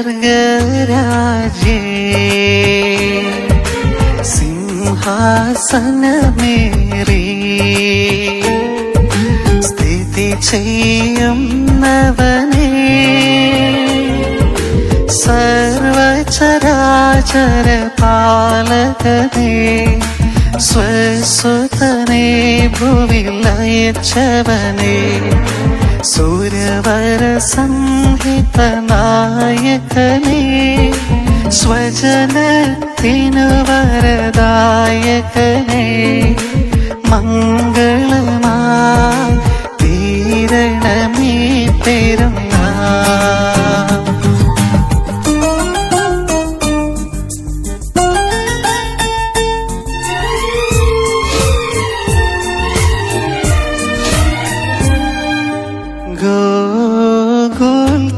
സ്വർഗരാജേ സിംഹാസനമേറി സ്ഥിതി ചെയ്യുന്നവനേ സർവചരാചര പാലകനേ സ്വസുതനേ ഭുവിൽ അയച്ചവനേ സൂര്യവര സംഹിത നായകനേ സ്വജനത്തിനു വരദായകനേ മംഗളമാ തീരണമേ പെരുന്നാൾ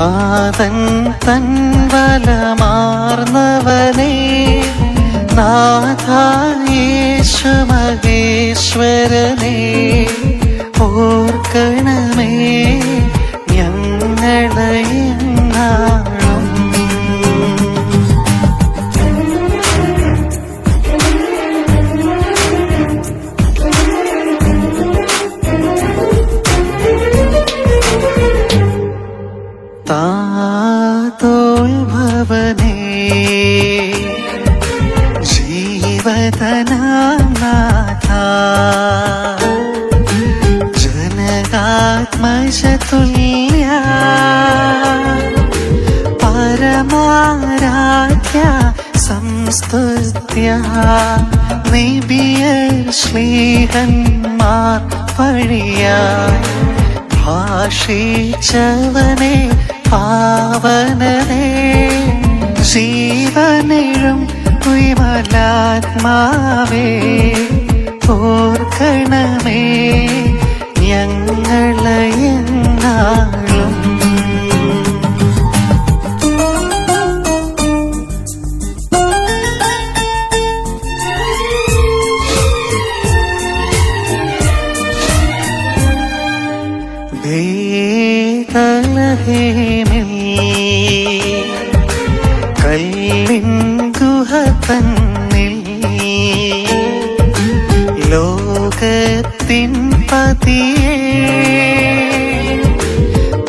താതൻ തൻ ബലമാർന്നവനേ നാഥായേശു മഹേശ്വരനേ ഓർക്കണമേ ഞങ്ങളെ സംസ്തുത്യ നിബിയ ശ്ലീഹന്മാർ വഴിയായി ഭാഷിച്ചവനെ പാവനനെ ജീവനെഴും വിമലാത്മാവേ. തന്നിൽ ലോകത്തിൻ പതിയെ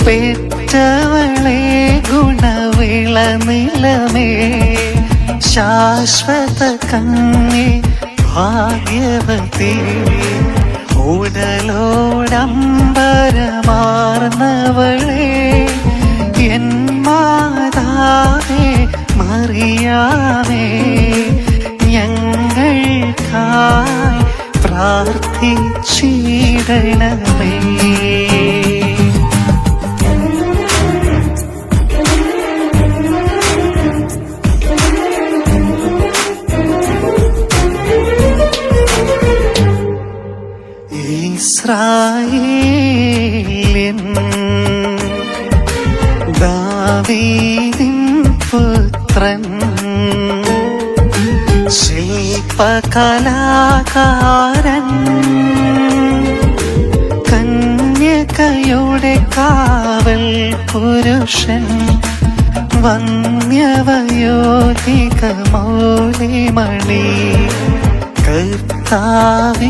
പെറ്റവളെ ഗുണവിള നിലമേ ശാശ്വത കണ്ണി ഭാഗ്യവതി. ഉടലോടംബരമാർന്നവളെ എൻ മാതാവേ മറിയാമേ. ഞങ്ങൾക്കായി പ്രാർത്ഥിച്ചിടണമേ. ഇസ്രായേലിൻ പുത്രൻ ശില്പകലാകാരൻ കന്യകയുടെ കാവൽ പുരുഷൻ വന്യവയോധിക മൗലിമണി കർത്താവിന്റെ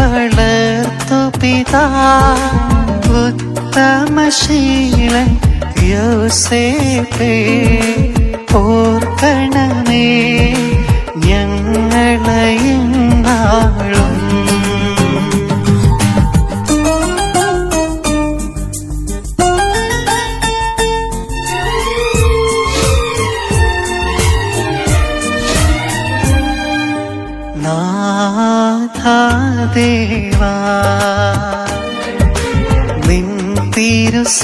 വളർത്തു പിതാ ഉത്തമശീലൻ യോസേപ്പേ ഓർക്കണമേ. നാഥാദേവാ നിൻ തിരുസന്നിധിയിൽ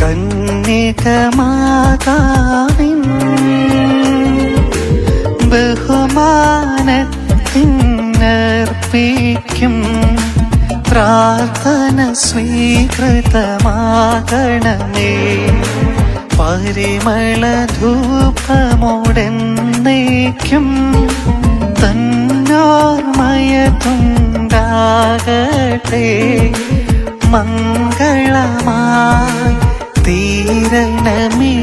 കന്യകമാതാവിൻ ബഹുമാനത്തിനർപ്പിക്കും പ്രാർത്ഥന സ്വീകൃതമാകണമേ. പരിമള ധൂപമോടെന്നേക്കും തന്നോർമയതുണ്ടാകട്ടെ മംഗളമായി തീരണമേ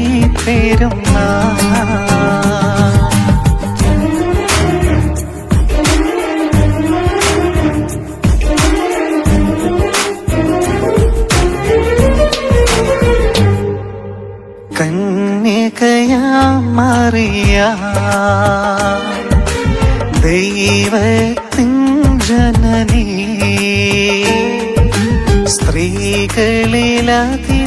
പെരുന്നാൾ സ്ത്രീകളിലതിധന്യ